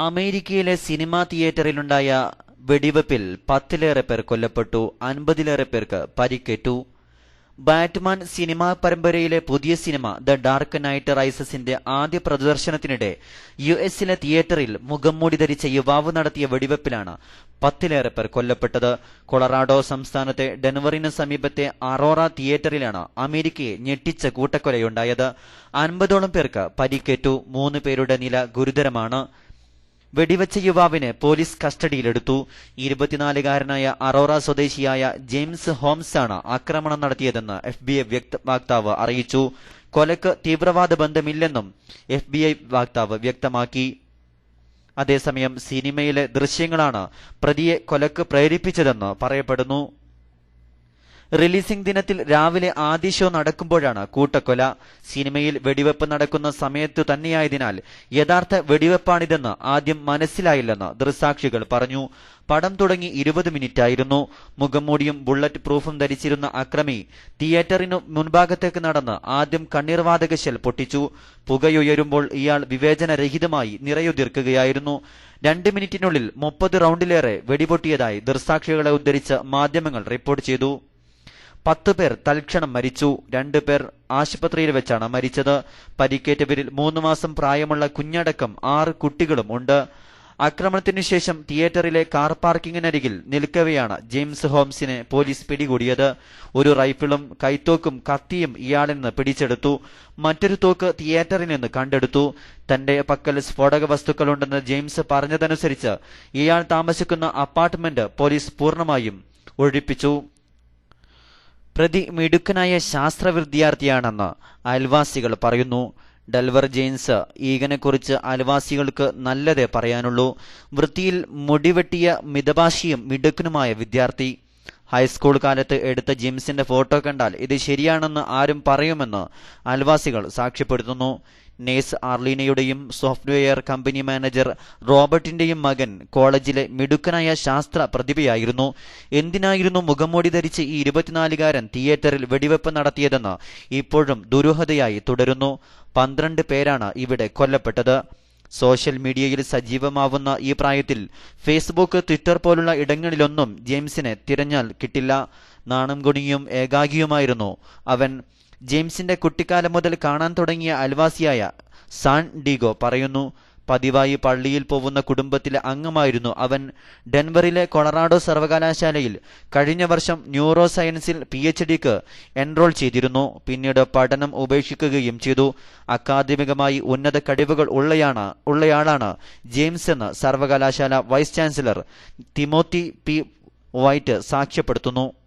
അമേരിക്കയിലെ സിനിമാ തിയേറ്ററിലുണ്ടായ വെടിവെപ്പിൽ പത്തിലേറെ പേർ കൊല്ലപ്പെട്ടു അൻപതിലേറെ പേർക്ക് പരിക്കേറ്റു. ബാറ്റ്മാൻ സിനിമാ പരമ്പരയിലെ പുതിയ സിനിമ ദ ഡാർക്ക് നൈറ്റ് റൈസസിന്റെ ആദ്യ പ്രദർശനത്തിനിടെ യു എസിലെ തിയേറ്ററിൽ മുഖംമൂടി ധരിച്ച യുവാവ് നടത്തിയ വെടിവെപ്പിലാണ് പത്തിലേറെ പേർ കൊല്ലപ്പെട്ടത്. കൊളറാഡോ സംസ്ഥാനത്തെ ഡെൻവറിന് സമീപത്തെ അറോറ തിയേറ്ററിലാണ് അമേരിക്കയെ ഞെട്ടിച്ച കൂട്ടക്കൊലയുണ്ടായത്. അൻപതോളം പേർക്ക് പരിക്കേറ്റു. മൂന്ന് പേരുടെ നില ഗുരുതരമാണ്. വെടിവെച്ച യുവാവിനെ പോലീസ് കസ്റ്റഡിയിലെടുത്തു. ഇരുപത്തിനാലുകാരനായ അറോറ സ്വദേശിയായ ജെയിംസ് ഹോംസ് ആണ് ആക്രമണം നടത്തിയതെന്ന് എഫ് ബി ഐ വക്താവ് അറിയിച്ചു. കൊലക്ക് തീവ്രവാദ ബന്ധമില്ലെന്നും എഫ് ബി ഐ വക്താവ് വ്യക്തമാക്കി. അതേസമയം സിനിമയിലെ ദൃശ്യങ്ങളാണ് പ്രതിയെ കൊലക്ക് പ്രേരിപ്പിച്ചതെന്ന് പറയപ്പെടുന്നു. റിലീസിംഗ് ദിനത്തിൽ രാവിലെ ആദ്യ ഷോ നടക്കുമ്പോഴാണ് കൂട്ടക്കൊല. സിനിമയിൽ വെടിവെപ്പ് നടക്കുന്ന സമയത്തു തന്നെയായതിനാൽ യഥാർത്ഥ വെടിവെപ്പാണിതെന്ന് ആദ്യം മനസ്സിലായില്ലെന്ന് ദൃസാക്ഷികൾ പറഞ്ഞു. പടം തുടങ്ങി ഇരുപത് മിനിറ്റായിരുന്നു. മുഖംമൂടിയും ബുള്ളറ്റ് പ്രൂഫും ധരിച്ചിരുന്ന അക്രമി തിയേറ്ററിനു മുൻഭാഗത്തേക്ക് നടന്ന് ആദ്യം കണ്ണീർവാതക ഷെൽ പൊട്ടിച്ചു. പുകയുയരുമ്പോൾ ഇയാൾ വിവേചനരഹിതമായി നിറയുതിർക്കുകയായിരുന്നു. രണ്ട് മിനിറ്റിനുള്ളിൽ മുപ്പത് റൗണ്ടിലേറെ വെടിപൊട്ടിയതായി ദൃസാക്ഷികളെ ഉദ്ധരിച്ച് മാധ്യമങ്ങൾ റിപ്പോർട്ട് ചെയ്തു. പത്ത് പേർ തൽക്ഷണം മരിച്ചു. രണ്ടു പേർ ആശുപത്രിയിൽ വെച്ചാണ് മരിച്ചത്. പരിക്കേറ്റവരിൽ മൂന്ന് മാസം പ്രായമുള്ള കുഞ്ഞടക്കം ആറ് കുട്ടികളും ഉണ്ട്. ആക്രമണത്തിനു ശേഷം തിയേറ്ററിലെ കാർ പാർക്കിങ്ങിനരികിൽ നിൽക്കവെയാണ് ജെയിംസ് ഹോംസിനെ പോലീസ് പിടികൂടിയത്. ഒരു റൈഫിളും കൈത്തോക്കും കത്തിയും ഇയാളിൽ നിന്ന് പിടിച്ചെടുത്തു. മറ്റൊരു തോക്ക് തിയേറ്ററിൽ നിന്ന് കണ്ടെടുത്തു. തന്റെ പക്കൽ സ്ഫോടക വസ്തുക്കളുണ്ടെന്ന് ജെയിംസ് പറഞ്ഞതനുസരിച്ച് ഇയാൾ താമസിക്കുന്ന അപ്പാർട്ട്മെന്റ് പോലീസ് പൂർണമായും ഒഴിപ്പിച്ചു. പ്രതി മിടുക്കനായ ശാസ്ത്ര വിദ്യാർത്ഥിയാണെന്ന് അയൽവാസികൾ പറയുന്നു. ഡൽവർ ജെയിൻസ് ഈഗനെക്കുറിച്ച് അയൽവാസികൾക്ക് നല്ലതേ പറയാനുള്ളൂ. വൃത്തിയിൽ മുടിവെട്ടിയ മിതഭാഷിയും മിടുക്കനുമായ വിദ്യാർത്ഥി. ഹൈസ്കൂൾ കാലത്ത് എടുത്ത ജിംസിന്റെ ഫോട്ടോ കണ്ടാൽ ഇത് ശരിയാണെന്ന് ആരും പറയുമെന്ന് അൽവാസികൾ സാക്ഷ്യപ്പെടുത്തുന്നു. നേഴ്സ് ആർലീനയുടെയും സോഫ്റ്റ്വെയർ കമ്പനി മാനേജർ റോബർട്ടിന്റെയും മകൻ കോളേജിലെ മിടുക്കനായ ശാസ്ത്ര പ്രതിഭയായിരുന്നു. എന്തിനായിരുന്നു മുഖംമൂടി ധരിച്ച് ഈ ഇരുപത്തിനാലുകാരൻ തിയേറ്ററിൽ വെടിവെപ്പ് നടത്തിയതെന്ന് ഇപ്പോഴും ദുരൂഹതയായി തുടരുന്നു. പന്ത്രണ്ട് പേരാണ് ഇവിടെ കൊല്ലപ്പെട്ടത്. സോഷ്യൽ മീഡിയയിൽ സജീവമാവുന്ന ഈ പ്രായത്തിൽ ഫേസ്ബുക്ക് ട്വിറ്റർ പോലുള്ള ഇടങ്ങളിലൊന്നും ജെയിംസിനെ തിരഞ്ഞാൽ കിട്ടില്ല. നാണം ഗുണിയും ഏകാഗിയുമായിരുന്നു. അവൻ ജെയിംസിന്റെ കുട്ടിക്കാലം മുതൽ കാണാൻ തുടങ്ങിയ അൽവാസിയായ സാൻ ഡീഗോ പറയുന്നു പതിവായി പള്ളിയിൽ പോകുന്ന കുടുംബത്തിലെ അംഗമായിരുന്നു അവൻ. ഡെൻവറിലെ കൊളറാഡോ സർവകലാശാലയിൽ കഴിഞ്ഞ വർഷം ന്യൂറോ സയൻസിൽ പി എച്ച് ഡിക്ക് എൻറോൾ ചെയ്തിരുന്നു. പിന്നീട് പഠനം ഉപേക്ഷിക്കുകയും ചെയ്തു. അക്കാദമികമായി ഉന്നത കഴിവുകൾ ഉള്ളയാണ് ഉള്ളയാളാണ് ജെയിംസ് എന്ന് സർവകലാശാല vice chancellor Timothy P White സാക്ഷ്യപ്പെടുത്തുന്നു.